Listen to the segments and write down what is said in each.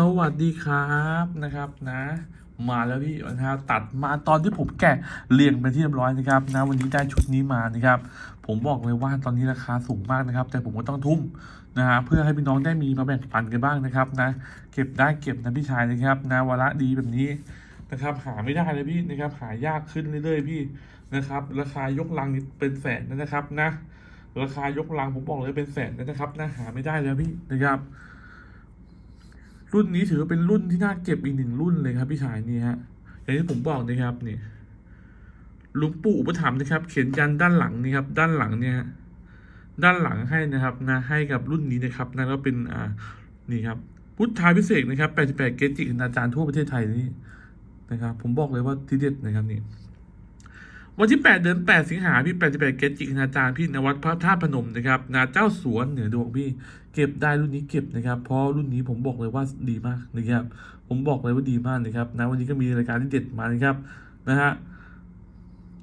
สวัสดีครับนะครับนะมาแล้วพี่นะครับตัดมาตอนที่ผมแกะเรียงไปที่เรียบร้อยนะครับนะวันนี้ได้ชุดนี้มานะครับผมบอกเลยว่าตอนนี้ราคาสูงมากนะครับ แต่ผมก็ต้องทุ่มนะฮะเพื่อให้พี่น้องได้มีมาแบ่งปันกันบ้างนะครับนะเก็บได้เก็บนะพี่ชายนะครับนะวาระดีแบบนี้นะครับหาไม่ได้เลยพี่นะครับหายากขึ้นเรื่อยๆพี่นะครับ ราคายกลังนี่เป็นแสนนะครับนะราคายกลังผมบอกเลยเป็นแสนนะครับนะหาไม่ได้แล้วพี่นะครับ รุ่นนี้ถือว่าเป็นรุ่นที่น่าเก็บอีกหนึ่งรุ่นเลยครับพี่ชายนี่ฮะอย่างที่ผมบอกนะครับนี่หลุงปู่อุปถัมภ์นะครับ เขียนยันด้านหลังนี่ครับ ด้านหลังเนี่ยด้านหลังให้นะครับนะให้กับรุ่นนี้นะครับนะก็เป็นอ่านี่ครับ พุทธาพิเศษนะครับ 88 เกจิคณาจารย์ทั่วประเทศไทยนี่นะครับ ผมบอกเลยว่าทีเด็ดนะครับนี่ วันที่ 8 เดือน 8 สิงหาพี่ 88 เกจิคณาจารย์พี่นวัดพระธาตุพนมนะครับนาเจ้าสวนเหนือดวงพี่เก็บได้รุ่นนี้เก็บนะครับเพราะรุ่นนี้ผมบอกเลยว่าดีมากนะครับผมบอกเลยว่าดีมากนะครับนะวันนี้ก็มีรายการที่เด็ดมานะครับนะฮะ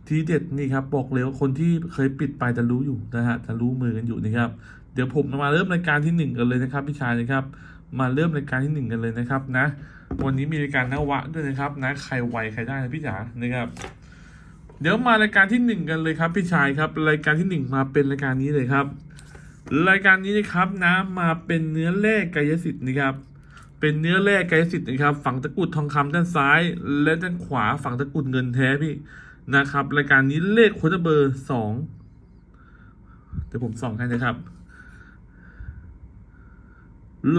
ที่เด็ดนี่ครับบอกเลยว่าคนที่เคยปิดไปจะรู้อยู่นะฮะจะรู้มือกันอยู่นะครับ เดี๋ยวผมมาเริ่มรายการที่หนึ่งกันเลยนะครับพี่ชายนะครับ มาเริ่มรายการที่หนึ่งกันเลยนะครับนะ วันนี้มีรายการนวะด้วยนะครับนะใครไวใครได้นะพี่จ๋านะครับ เดี๋ยวมารายการที่หนึ่งกันเลยครับ พี่ชายครับ รายการที่หนึ่งมาเป็นรายการนี้เลยครับ รายการนี้นะครับนะมาเป็นเนื้อแร่กายสิทธิ์นะครับ เป็นเนื้อแร่กายสิทธิ์นะครับ ฝั่งตะกุดทองคำด้านซ้าย และด้านขวาฝั่งตะกุดเงินแท้พี่นะครับ รายการนี้เลขโค้ดเบอร์สองเดี๋ยวผมส่องให้นะครับ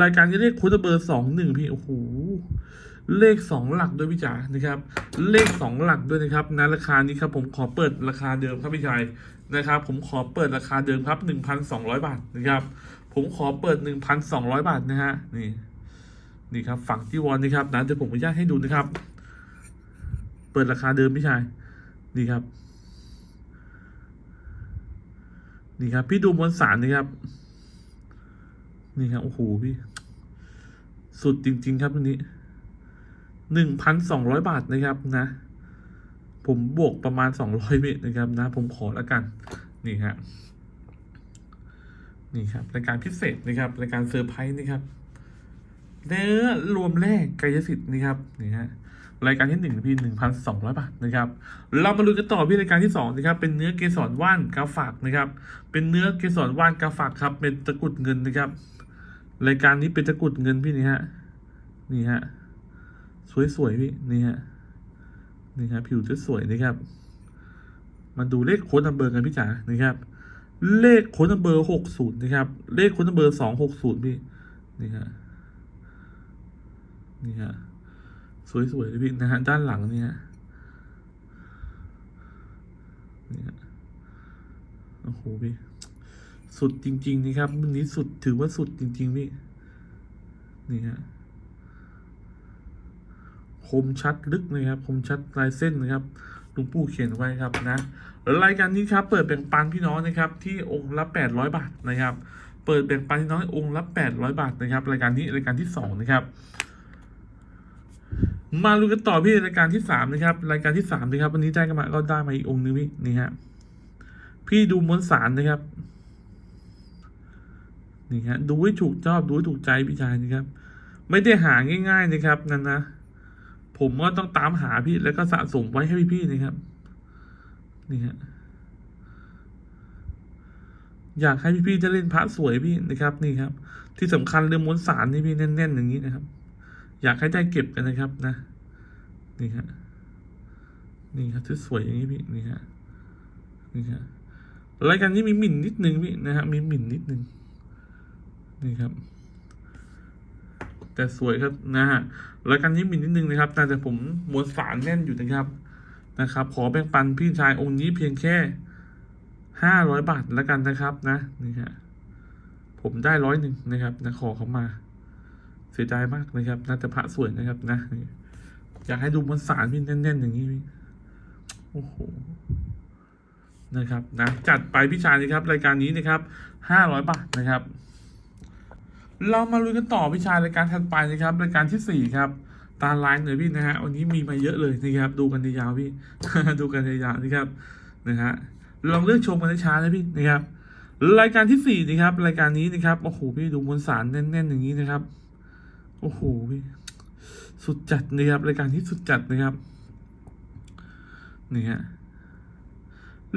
รายการนี้เลขโค้ดเบอร์สองหนึ่งพี่โอ้โห เลขสองหลักด้วยพี่จ๋านะครับ เลขสองหลักด้วยนะครับนะราคานี้ครับผมขอเปิดราคาเดิมครับพี่ชายนะครับ ผมขอเปิดราคาเดิมครับหนึ่งพันสองร้อยบาทนะครับ ผมขอเปิดหนึ่งพันสองร้อยบาทนะฮะนี่นี่ครับฝั่งที่วอนนะครับนะเดี๋ยวผมอนุญาตให้ดูนะครับ เปิดราคาเดิมพี่ชายนี่ครับ นี่ครับ พี่ดูมวลสารนะครับ นี่ครับโอ้โหพี่ สุดจริง ๆ ครับวันนี้ หนึ่งพันสองร้อยบาทนะครับนะ ผมบวกประมาณสองร้อยเมตรนะครับนะ ผมขอแล้วกัน นี่ครับนี่ครับรายการพิเศษนะครับรายการเซอร์ไพรส์นะครับเนื้อรวมแรกกายสิทธิ์นะครับนี่ฮะรายการที่หนึ่งพี่หนึ่งพันสองร้อยบาทนะครับ เรามาดูกันต่อพี่รายการที่สองนะครับ เป็นเนื้อเกสรว่านกาฝากนะครับ เป็นเนื้อเกสรว่านกาฝากครับ เป็นตะกุดเงินนะครับ รายการนี้เป็นตะกุดเงินพี่นี่ฮะนี่ฮะ สวยๆพี่นี่ฮะนี่ครับผิวจะสวยนะครับ มาดูเลขโค้ดนัมเบอร์กันพี่จ๋านะครับ เลขโค้ดนัมเบอร์หกศูนย์นะครับ เลขโค้ดนัมเบอร์สองหกศูนย์พี่นี่ฮะนี่ฮะสวยๆเลยพี่นะฮะด้านหลังนี่ฮะนี่ฮะโอ้โหพี่สุดจริง ๆนี่ครับวันนี้สุดถือว่าสุดจริง ๆ พี่นี่ฮะ มชัดลึกนะครับคมชัดลายเส้นนะครับลุงปู่เขียนไว้ครับนะรายการนี้ครับเปิดแบ่งปันพี่น้องนะครับที่องค์ละแปดร้อยบาทนะครับ เปิดแบ่งปันพี่น้ององค์ละแปดร้อยบาทนะครับ รายการนี้รายการที่สองนะครับมาดูกันต่อพี่รายการที่สามนะครับรายการที่สามนะครับวันนี้ได้กันมาก็ได้มาอีกองค์นึงพี่นี่ฮะพี่ดูมวลสารนะครับนี่ฮะดูให้ถูกชอบดูให้ถูกใจพี่ชายนะครับ ไม่ได้หาง่าย ๆนะครับนั่นนะ ผมก็ต้องตามหาพี่แล้วก็สะสมไว้ให้พี่ๆนะครับ นี่ฮะอยากให้พี่ๆจะเล่นพระสวยพี่นะครับ นี่ครับ ที่สำคัญเรื่องม้วลสารนี่พี่แน่นๆอย่างนี้นะครับ อยากให้ได้เก็บกันนะครับนะ นี่ฮะนี่ครับที่สวยอย่างนี้พี่นี่ฮะนี่ฮะรายการนี้มีหมิ่นนิดนึงพี่นะฮะมีหมิ่นนิดนึงนี่ครับ แต่สวยครับนะฮะรายการนี้มีนิดนึงนะครับ แต่ผมมวลสารแน่นอยู่นะครับนะครับ ขอแบ่งปันพี่ชายองค์นี้เพียงแค่ห้าร้อยบาทแล้วกันนะครับนะนี่ฮะผมได้ร้อยหนึ่งนะครับนะขอเขามา เสียดายมากนะครับน่าจะพระสวยนะครับนะอยากให้ดูมวลสารพี่แน่นๆอย่างนี้โอ้โหนะครับนะจัดไปพี่ชายนะครับ รายการนี้นะครับห้าร้อยบาทนะครับ เรามาลุยกันต่อพี่ชารายการถัดไปนะครับรายการที่สี่ครับ ตาลายหน่อยพี่นะฮะวันนี้มีมาเยอะเลยนะครับ ดูกันยาวพี่ ดูกันยาวนะครับนะฮะลองเลือกชมกันช้าๆนะพี่นะครับ รายการที่สี่นะครับ รายการนี้นะครับโอ้โหพี่ดูมวลสารแน่นๆอย่างนี้นะครับโอ้โหพี่สุดจัดนะครับรายการที่สุดจัดนะครับนี่ฮะ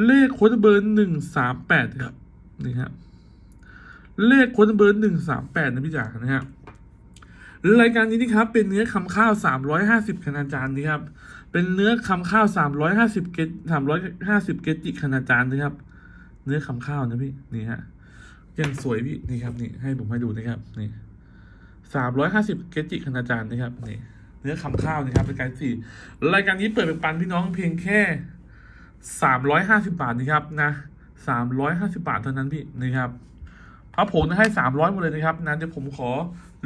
เลขโค้ดเบอร์หนึ่งสามแปดครับนี่ครับ เลขค้ดเบอร์หนึ่งสามแปดนะพี่จ๋านะฮะรายการนี้นะครับเป็นเนื้อคำข้าวสามร้อยห้าสิบคณาจารย์นะครับเป็นเนื้อคำข้าวสามร้อยห้าสิบเกตสามร้อยห้าสิบเกจิคณาจารย์นะครับ เนื้อคำข้าวนะพี่นี่ฮะยังสวยพี่นี่ครับนี่ให้ผมให้ดูนะครับนี่สามร้อยห้าสิบเกจิคณาจารย์นะครับนี่เนื้อคำข้าวนะครับรายการสี่รายการนี้เปิดเป็นปันพี่น้องเพียงแค่สามร้อยห้าสิบาทนะครับนะสามร้อยห้าสิบาทเท่านั้นพี่นะครับ พระผงนะให้สามร้อยหมดเลยนะครับนะเดี๋ยวผมขอ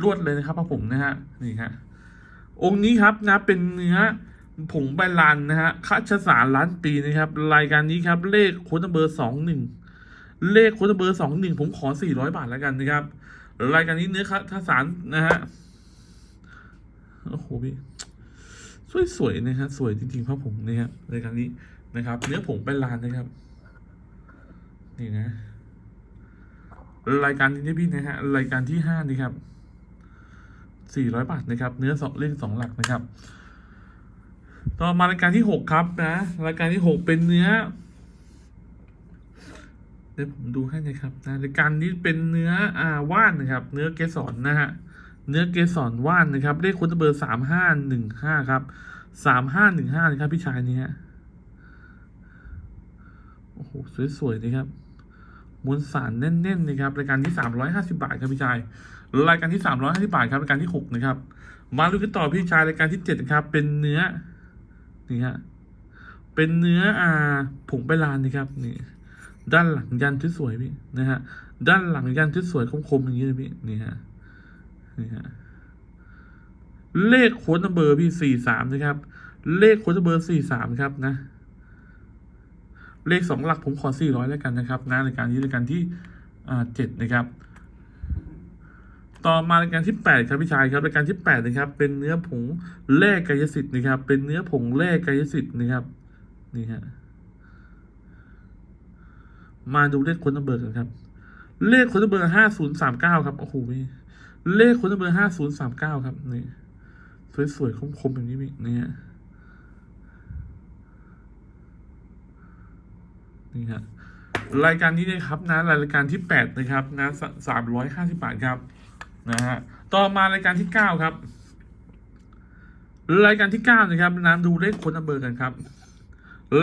รวดเลยนะครับพระผงนะฮะนี่ฮะองค์นี้ครับนะเป็นเนื้อผงใบลานนะฮะคัชสารล้านปีนะครับ รายการนี้ครับ เลขโค้ดเบอร์สองหนึ่งเลขโค้ดเบอร์สองหนึ่งผมขอสี่ร้อยบาทแล้วกันนะครับ รายการนี้เนื้อคัชสารนะฮะโอ้โหพี่สวยสวยๆนะฮะสวยจริงๆครับผมนะครับรายการนี้นะครับ เนื้อผงเป็นลานนะครับ นี่นะ รายการนี้นะพี่นะฮะรายการที่ห้านี่ครับสี่ร้อยบาทนะครับ เนื้อสองเลขสองหลักนะครับ ต่อมารายการที่หกครับนะรายการที่หกเป็นเนื้อเดี๋ยวผมดูให้นะครับนะรายการนี้เป็นเนื้ออ่าว่านนะครับ เนื้อเกสรนะฮะเนื้อเกสรว่านนะครับเลขคุณเบอร์สามห้าหนึ่งห้าครับสามห้าหนึ่งห้านะครับพี่ชายนี่ฮะโอ้โหสวยๆนะครับ มวลสารแน่นๆนะครับรายการที่สามร้อยห้าสิบาทครับพี่ชาย รายการที่สามร้อยห้าสิบาทครับรายการที่หกนะครับ มาดูกันต่อพี่ชายรายการที่เจ็ดนะครับเป็นเนื้อนี่ฮะเป็นเนื้ออ่าผงไปลานนะครับนี่ด้านหลังยันที่สวยพี่นะฮะด้านหลังยันที่สวยคมๆอย่างนี้เลยพี่นี่ฮะนี่ฮะเลขโค้ดนัมเบอร์พี่สี่สามนะครับ เลขโค้ดนัมเบอร์สี่สามครับนะ เลขสองหลักผมขอสี่ร้อยแล้วกันนะครับนะรายการนี้รายการที่เจ็ดนะครับ ต่อมารายการที่แปดครับพี่ชายครับรายการที่แปดนะครับ เป็นเนื้อผงแร่กายสิทธิ์นะครับ เป็นเนื้อผงแร่กายสิทธิ์นะครับนี่ฮะมาดูเลขค้ดนัมเบอร์กันครับ เลขค้ดนัมเบอร์ห้าศูนย์สามเก้าครับโอ้โหเลขคนเบอร์ห้าศูนย์สามเก้าครับนี่สวยๆคมๆแบบนี้นี่ฮะ นี่ฮะรายการนี้นะครับนะรายการที่แปดนะครับนะสามร้อยห้าสิบบาทครับนะฮะต่อมารายการที่เก้าครับ รายการที่เก้านะครับนะดูเลขค้นเบอร์กันครับ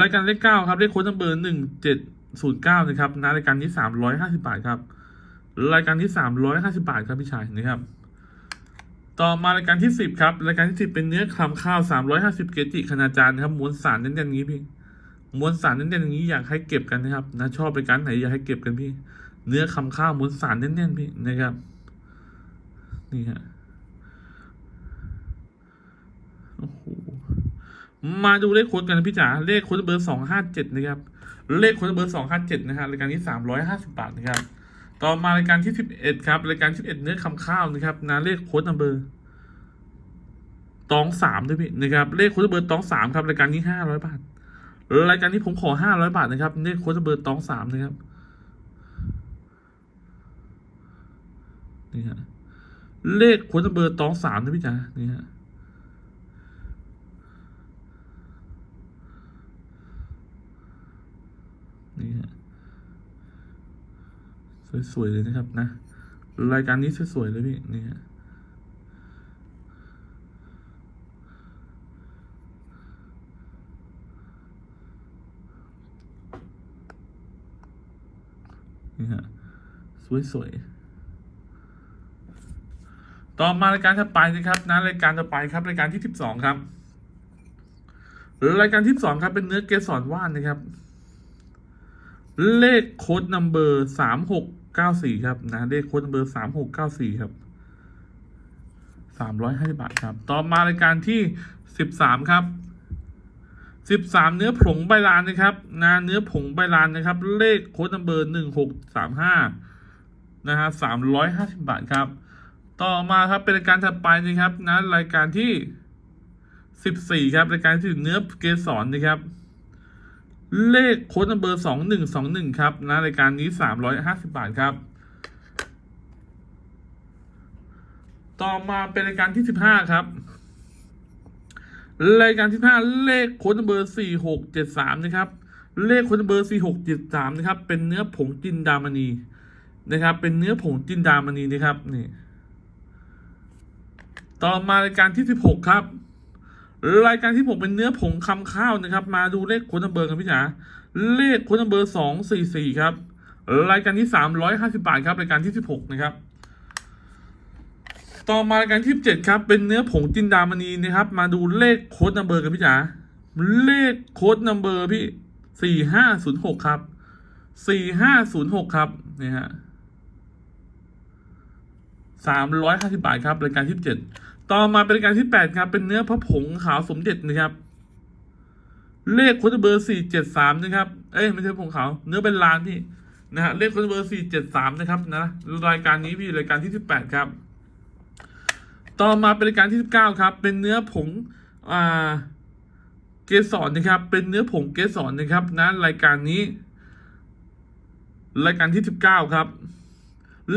รายการเลขเก้าครับเลขค้นเบอร์หนึ่งเจ็ดศูนย์เก้านะครับนะรายการนี้สามร้อยห้าสิบบาทครับ รายการที่สามร้อยห้าสิบาทครับพี่ชายนะครับต่อมารายการที่สิบครับ รายการที่สิบเป็นเนื้อคำข้าวสามร้อยห้าสิบเกจิคณาจารย์นะครับมวลสารเน้นๆนี้พี่ มวลสารเน้นๆอย่างนี้อยากให้เก็บกันนะครับนะชอบรายการไหนอยากให้เก็บกันพี่ เนื้อคำข้าวมวลสารเน้นๆพี่นะครับ นี่ฮะโอ้โหมาดูเลขค้ดกันพี่จ๋าเลขค้ดเบอร์สองห้าเจ็ดนะครับ เลขค้ดเบอร์สองห้าเจ็ดนะฮะรายการนี้สามร้อยห้าสิบบาทนะครับ ต่อมารายการที่สิบเอ็ดครับรายการที่เอ็ดเนื้อคำข้าวนะครับนาเลขค้ดนัมเบอร์ตองสามด้วยพี่นะครับ เลขค้ดนัมเบอร์ตองสามครับรายการนี้ห้าร้อยบาท รายการนี้ผมขอห้าร้อยบาทนะครับเลขโค้ดนัมเบอร์ตองสามนะครับนี่ฮะเลขโค้ดนัมเบอร์ตองสามนะพี่จ๋านี่ฮะนี่ฮะสวยๆเลยนะครับนะ รายการนี้สวยๆเลยพี่นี่ฮะ นี่ฮะสวยๆ ต่อมารายการถัดไปนะครับนะรายการต่อไปครับรายการที่สิบสองครับรายการที่สองครับเป็นเนื้อเกสรว่านนะครับ เลขโค้ดนัมเบอร์สามหกเก้าสี่ครับนะเลขโค้ดนัมเบอร์สามหกเก้าสี่ครับสามร้อยห้าสิบาทครับ ต่อมารายการที่สิบสามครับ สิบสามเนื้อผงใบลานนะครับนะเนื้อผงใบลานนะครับ เลขโค้ดนัมเบอร์หนึ่งหกสามห้านะฮะสามร้อยห้าสิบาทครับ ต่อมาครับเป็นรายการถัดไปนะครับนะรายการที่สิบสี่ครับรายการที่เนื้อเกสรนะครับ เลขโค้ดนัมเบอร์สองหนึ่งสองหนึ่งครับนะรายการนี้สามร้อยห้าสิบาทครับ ต่อมาเป็นรายการที่สิบห้าครับ รายการที่ห้าเลขค้ดเบอร์สี่หกเจ็ดสามนะครับ เลขค้ดเบอร์สี่หกเจ็ดสามนะครับ เป็นเนื้อผงจินดามณีนะครับ เป็นเนื้อผงจินดามณีนะครับนี่ ต่อมารายการที่สิบหกครับ รายการที่ผมเป็นเนื้อผงคำข้าวนะครับ มาดูเลขค้ดเบอร์กันพี่จ๋าเลขค้ดเบอร์สองสี่สี่ครับ รายการที่สามร้อยห้าสิบาทครับ รายการที่สิบหกนะครับ ต่อมารายการที่เจ็ดครับ เป็นเนื้อผงจินดามณีนะครับ มาดูเลขโค้ดนัมเบอร์กันพี่จ๋าเลขโค้ดนัมเบอร์พี่สี่ห้าศูนย์หกครับสี่ห้าศูนย์หกครับนี่ฮะสามร้อยห้าสิบาทครับรายการที่เจ็ดต่อมาเป็นรายการที่แปดครับ เป็นเนื้อพระผงขาวสมเด็จนะครับ เลขโค้ดเบอร์สี่เจ็ดสามนะครับ เอ้ยไม่ใช่ผงขาวเนื้อเป็นลานพี่นะฮะเลขโค้ดเบอร์สี่เจ็ดสามนะครับนะรายการนี้พี่รายการที่สิบแปดครับ ต่อมาเป็นรายการที่สิบเก้าครับ เป็นเนื้อผงอ่าเกสรนะครับ เป็นเนื้อผงเกสรนะครับนะรายการนี้ รายการที่สิบเก้าครับ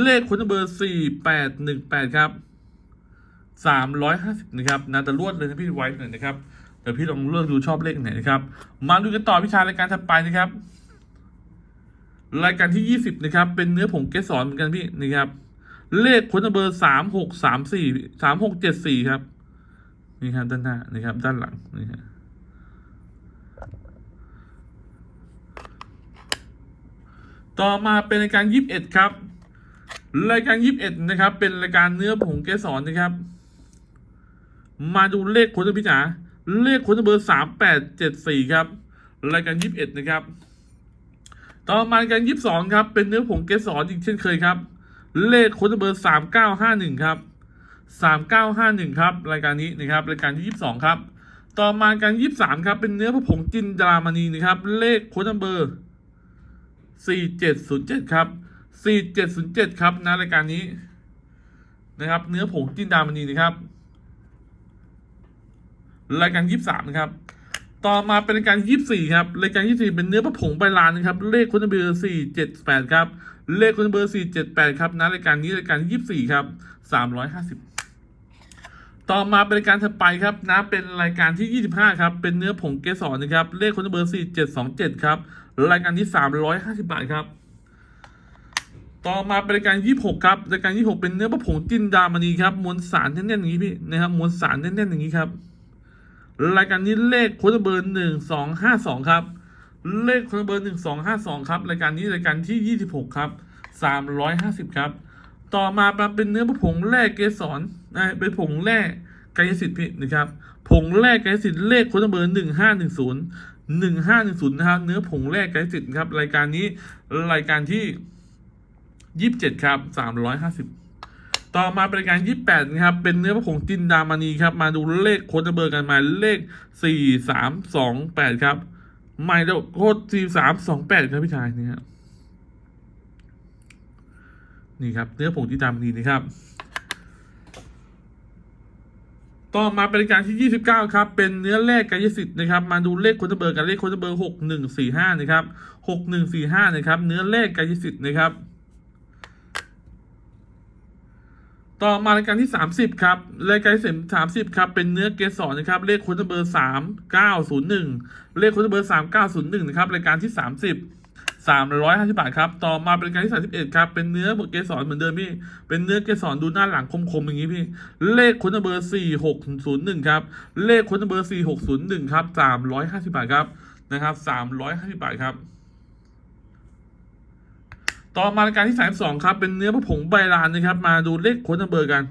เลขคนเบอร์สี่แปดหนึ่งแปดครับสามร้อยห้าสิบนะครับนะแต่รวดเลยนะพี่ไว้หน่อยนะครับเดี๋ยวพี่ลองเลือกดูชอบเลขไหนนะครับ มาดูกันต่อวิชารายการถัดไปนะครับ รายการที่ยี่สิบนะครับ เป็นเนื้อผงเกสรเหมือนกันพี่นะครับ เลขคนเบอร์สามหกสามสี่สามหกเจ็ดสี่ครับ นี่ครับด้านหน้านี่ครับ ด้านหลังนี่ครับต่อมาเป็นรายการยี่สิบเอ็ดครับ รายการยี่สิบเอ็ดนะครับ เป็นรายการเนื้อผงเกสรนะครับ มาดูเลขคนพิจาเลขคนเบอร์สามแปดเจ็ดสี่ครับ รายการยี่สิบเอ็ดนะครับ ต่อมารายการยี่สิบสองครับ เป็นเนื้อผงเกสรอีกเช่นเคยครับ เลขคนเบอร์สามเก้าห้าหนึ่งครับสามเก้าห้าหนึ่งครับรายการนี้นะครับรายการที่ยี่สิบสองครับต่อมาการยี่สิบสามครับเป็นเนื้อพระผงจินดามณีนะครับเลขโค้ดนัมเบอร์สี่เจ็ดศูนย์เจ็ดครับสี่เจ็ดศูนย์เจ็ดครับนะรายการนี้นะครับ เนื้อผงจินดามณีนะครับรายการยี่สิบสามนะครับ ต่อมาเป็นรายการยี่สิบสี่ครับรายการยี่สิบสี่เป็นเนื้อพระผงใบลานนะครับ เลขโค้ดนัมเบอร์สี่เจ็ดแปดครับ เลขคนเบอร์สี่เจ็ดแปดครับนะรายการนี้รายการยี่สิบสี่ครับสามร้อยห้าสิบต่อมาเป็นรายการถัดไปครับนะเป็นรายการที่ยี่สิบห้าครับ เป็นเนื้อผงเกสรนะครับ เลขคนเบอร์สี่เจ็ดสองเจ็ดครับ รายการที่สามร้อยห้าสิบบาทครับ ต่อมาเป็นรายการยี่หกครับ รายการยี่หกเป็นเนื้อผงจินดามณีครับ มวลสารแน่นๆอย่างนี้พี่นะครับมวลสารแน่นๆอย่างนี้ครับ รายการนี้เลขค้ดเบอร์หนึ่งสองห้าสองครับ เลขคนเบอร์หนึ่งสองห้าสองครับ รายการนี้รายการที่ยี่สิบหกครับสามร้อยห้าสิบครับ ต่อมาเป็นเนื้อผงแร่เกสรนะเป็นผงแร่กายสิทธิ์พี่นะครับ ผงแร่กายสิทธิ์เลขคนเบอร์หนึ่งห้าหนึ่งศูนย์หนึ่งห้าหนึ่งศูนย์นะครับ เนื้อผงแร่กายสิทธิ์ครับ รายการนี้รายการที่ยี่สิบเจ็ดครับสามร้อยห้าสิบต่อมาเป็นรายการยี่แปดนะครับ เป็นเนื้อผงจินดามณีครับ มาดูเลขโคดเบอร์กันมาเลขสี่สามสองแปดครับ หมายเลขโคตรสี่สามสองแปดครับพี่ชายนี่ครับนี่ครับเนื้อผงที่ดำดีนะครับ ต่อมาเป็นรายการที่ยี่สิบเก้าครับ เป็นเนื้อแรกกายสิทธิ์นะครับ มาดูเลขคนเบอร์กันเลขคนเบอร์หกหนึ่งสี่ห้านะครับหกหนึ่งสี่ห้านะครับ เนื้อแรกกายสิทธิ์นะครับ ต่อมารายการที่สามสิบครับ รายการที่สามสิบครับ เป็นเนื้อเกสรนะครับ เลขโค้ดเบอร์สามเก้าศูนย์หนึ่งเลขโค้ดเบอร์สามเก้าศูนย์หนึ่งนะครับ รายการที่สามสิบสามร้อยห้าสิบบาทครับ ต่อมาเป็นรายการที่สามสิบเอ็ดครับ เป็นเนื้อเกสรเหมือนเดิมพี่ เป็นเนื้อเกสรดูหน้าหลังคมๆอย่างนี้พี่ เลขโค้ดเบอร์สี่หกศูนย์หนึ่งครับ เลขโค้ดเบอร์สี่หกศูนย์หนึ่งครับสามร้อยห้าสิบบาทครับ นะครับสามร้อยห้าสิบบาทครับ ต่อมารายการที่สามสองครับ เป็นเนื้อผงใบลานนะครับ มาดูเลขโค้ดนัมเบอร์กัน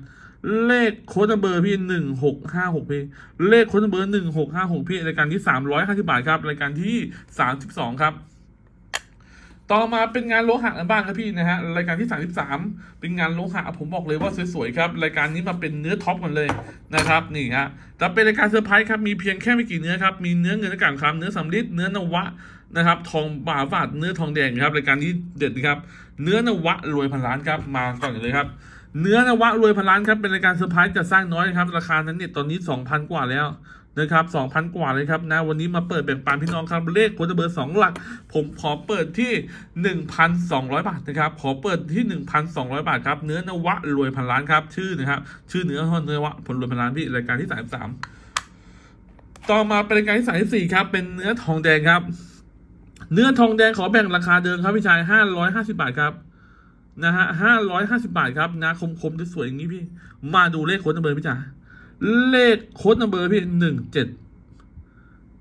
เลขโค้ดนัมเบอร์พี่หนึ่งหกห้าหกพี่ เลขโค้ดนัมเบอร์หนึ่งหกห้าหกพี่รายการที่สามร้อยห้าสิบาทครับ รายการที่สามสิบสองครับ ต่อมาเป็นงานโลหะกันบ้างครับพี่นะฮะรายการที่สามสิบสามเป็นงานโลหะผมบอกเลยว่าสวยๆครับรายการนี้มาเป็นเนื้อท็อปกันเลยนะครับนี่ฮะแต่เป็นรายการเซอร์ไพรส์ครับมีเพียงแค่ไม่กี่เนื้อครับมีเนื้อเงินกางคำเนื้อสำริดเนื้อนวะนะครับทองบาฝาดเนื้อทองแดงครับรายการนี้เด็ดครับ เนื้อนวะรวยพันล้านครับมาก่อนเลยครับเนื้อนวะรวยพันล้านครับเป็นรายการเซอร์ไพรส์จะสร้างน้อยนะครับราคานั้นเนี่ยตอนนี้สองพันกว่าแล้ว นะครับสองพันกว่าเลยครับนะวันนี้มาเปิดแบ่งปันพี่น้องครับเลขโค้ดเบอร์สองหลัก ผมขอเปิดที่หนึ่งพันสองร้อยบาทนะครับขอเปิดที่หนึ่งพันสองร้อยบาทครับเนื้อนวะรวยพันล้านครับชื่อนะครับชื่อเนื้อเนื้อวะผลรวยพันล้านพี่รายการที่สามสามต่อมาเป็นรายการที่สามสี่ครับเป็นเนื้อทองแดงครับ เนื้อทองแดงขอแบ่งราคาเดิมครับพี่ชายห้าร้อยห้าสิบาทครับนะฮะห้าร้อยห้าสิบาทครับนะคมคมๆสวยอย่างนี้พี่ มาดูเลขโค้ดนัมเบอร์พี่จ๋า เลขโค้ดนัมเบอร์พี่หนึ่งเจ็ด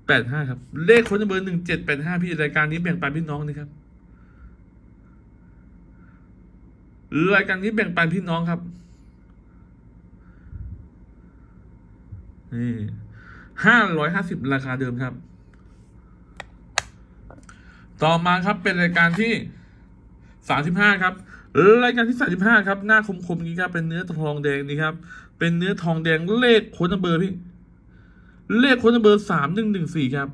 แปดห้าครับ เลขโค้ดนัมเบอร์หนึ่งเจ็ดแปดห้าพี่รายการนี้แบ่งปันพี่น้องนะครับรายการนี้แบ่งปันพี่น้องครับนี่ห้าร้อยห้าสิบราคาเดิมครับ ต่อมาครับเป็นรายการที่สามสิบห้าครับรายการที่สามสิบห้าครับ หน้าคมๆนี้ครับเป็นเนื้อทองแดงนี่ครับ เป็นเนื้อทองแดงเลขค้นเบอร์พี่ เลขค้นเบอร์สามหนึ่งหนึ่งสี่ครับ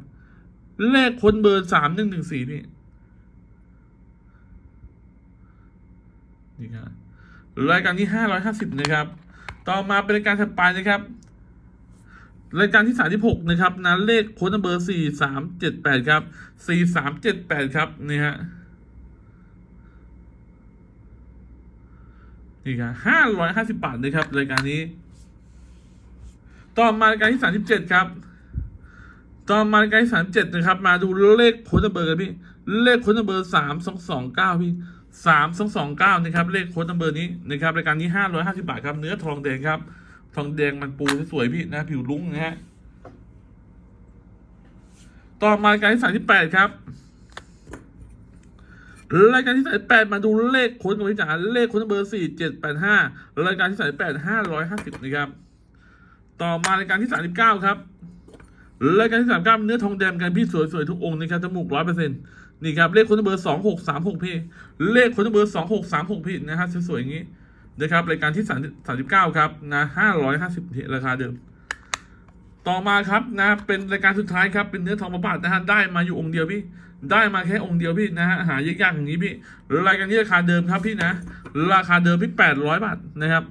เลขค้ดเบอร์สามหนึ่งหนึ่งสี่พี่นี่ครับรายการที่ห้าร้อยห้าสิบนะครับ ต่อมาเป็นรายการถัดไปนะครับ รายการที่สามที่หกนะครับนะเลขค้นเบอร์สี่สามเจ็ดแปดครับสี่สามเจ็ดแปดครับนี่ฮะ นี่ครับห้าร้อยห้าสิบบาทนะครับ รายการนี้ ต่อมารายการที่สามสิบเจ็ดครับ ต่อมารายการที่สามสิบเจ็ดนะครับ มาดูเลขโค้ดเบอร์กันพี่ เลขโค้ดเบอร์สามสองสองเก้าพี่สามสองสองเก้านะครับ เลขโค้ดเบอร์นี้นะครับ รายการนี้ห้าร้อยห้าสิบาทครับ เนื้อทองแดงครับ ทองแดงมันปูสวยๆพี่นะ ผิวลุ้งนะฮะ ต่อมารายการที่สามสิบแปดครับ รายการที่สายแปดมาดูเลขค้นกันพิจารเลขค้นเบอร์สี่เจ็ดแปดห้ารายการที่สายแปดห้าร้อยห้าสิบนะครับต่อมารายการที่สามสิบเก้าครับรายการที่สามเก้าเนื้อทองแดงกันพี่สวยๆทุกองค์นะครับจมูกร้อยเปอร์เซ็นต์นี่ครับเลขค้นเบอร์สองหกสามหกพี่ เลขค้นเบอร์สองหกสามหกพี่นะฮะสวยๆอย่างนี้นะครับรายการที่สามสามสิบเก้าครับนะห้าร้อยห้าสิบราคาเดิม ต่อมาครับนะเป็นรายการสุดท้ายครับเป็นเนื้อทองประบาทนะฮะได้มาอยู่องค์เดียวพี่ ได้มาแค่องค์เดียวพี่นะฮะหายากๆอย่างนี้พี่รายการนี้ราคาเดิมครับพี่นะ ราคาเดิมพี่แปดร้อยบาทนะครับ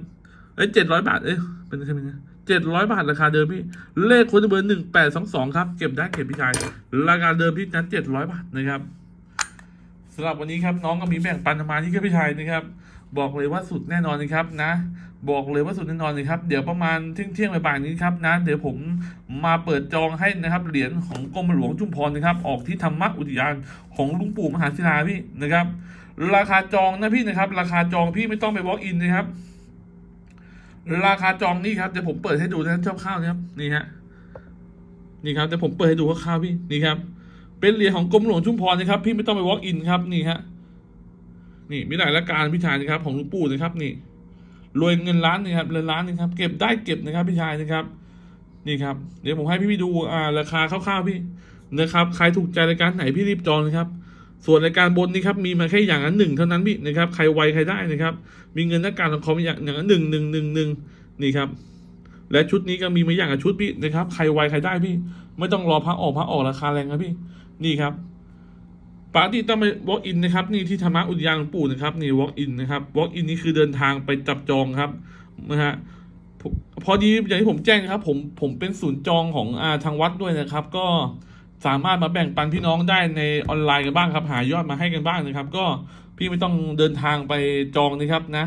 เอ้ยเจ็ดร้อยบาทเอ้ยเป็นใช่ไหมนี่ยเจ็ดร้อยบาทราคาเดิมพี่ เลขคนเบอร์หนึ่งแปดสองสองครับ เก็บได้เก็บพี่ชายราคาเดิมพี่นั้นเจ็ดร้อยบาทนะครับสำหรับวันนี้ครับน้องก็มีแบ่งปันมาที่แค่พี่ชายนะครับ บอกเลยว่าสุดแน่นอนนะครับนะ บอกเลยว่าสุดแน่นอนเลยครับ เดี๋ยวประมาณเที่ยงเที่ยงบ่ายนี้ครับนะเดี๋ยวผมมาเปิดจองให้นะครับ เหรียญของกรมหลวงชุมพรนะครับ ออกที่ธรรมอุทยานของลุงปู่มหาศิลาพี่นะครับ ราคาจองนะพี่นะครับ ราคาจองพี่ไม่ต้องไป walk in นนะครับ ราคาจองนี่ครับเดี๋ยวผมเปิดให้ดูนะชอบข้าวนะครับนี่ฮะนี่ครับเดี๋ยวผมเปิดให้ดูคร่าวพี่นี่ครับ เป็นเหรียญของกรมหลวงชุมพรนะครับ พี่ไม่ต้องไป walk in ครับนี่ฮะนี่มีหลายรายการพี่ชายนะครับ ของลุงปู่นะครับนี่ รวยเงินล้านนึงครับเงินล้านนึงครับ เก็บได้เก็บนะครับพี่ชายนะครับ นี่ครับ เดี๋ยวผมให้พี่พี่ดูอ่าราคาคร่าวๆพี่นะครับ ใครถูกใจรายการไหนพี่รีบจองนะครับ ส่วนรายการบนนี่ครับมีมาแค่อย่างละหนึ่งเท่านั้นพี่นะครับ ใครไวใครได้นะครับ มีเงินนักการของเขาอย่างอย่างละหนึ่งหนึ่งหนึ่งหนึ่งนี่ครับ และชุดนี้ก็มีมาอย่างละชุดพี่นะครับ ใครไวใครได้พี่ ไม่ต้องรอพักออกพักออกราคาแรงครับพี่ นี่ครับ ปกติต้องไป walk in นะครับนี่ที่ธรรมะอุทยานหลวงปู่นะครับนี่ walk in นะครับ walk in นี่คือเดินทางไปจับจองครับนะฮะพอดีอย่างที่ผมแจ้งครับ ผมผมเป็นศูนย์จองของอาทางวัดด้วยนะครับ ก็สามารถมาแบ่งปันพี่น้องได้ในออนไลน์กันบ้างครับ หายอดมาให้กันบ้างนะครับ ก็พี่ไม่ต้องเดินทางไปจองนะครับนะ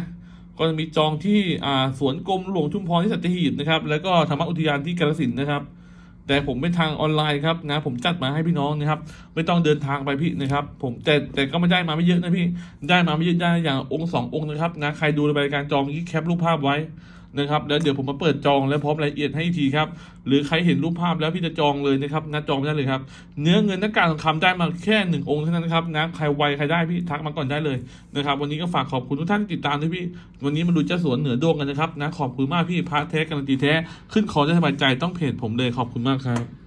ก็จะมีจองที่อ่าสวนกรมหลวงชุมพรที่สัตหีบนะครับ แล้วก็ธรรมอุทยานที่กาฬสินธุ์นะครับ แต่ผมเป็นทางออนไลน์ครับนะผมจัดมาให้พี่น้องนะครับ ไม่ต้องเดินทางไปพี่นะครับ ผมแต่แต่ก็ไม่ได้มาไม่เยอะนะพี่ได้มาไม่เยอะได้อย่างองค์สององค์นะครับนะใครดูรายการจองที่แคปรูปภาพไว้ นะครับแล้วเดี๋ยวผมมาเปิดจองและพร้อมรายละเอียดให้อีกทีครับหรือใครเห็นรูปภาพแล้วพี่จะจองเลยนะครับนะจองได้เลยครับเนื้อเงินนักการทองคำได้มาแค่หนึ่งองค์เท่านั้นครับนะใครไวใครได้พี่ทักมาก่อนได้เลยนะครับวันนี้ก็ฝากขอบคุณทุกท่านที่ติดตามด้วยพี่ วันนี้มาดูเจ้าสวนเหนือดวงกันนะครับนะขอบคุณมากพี่พระแท้การันตีแท้ขึ้นคอได้สบายใจต้องเพจผมเลยขอบคุณมากครับ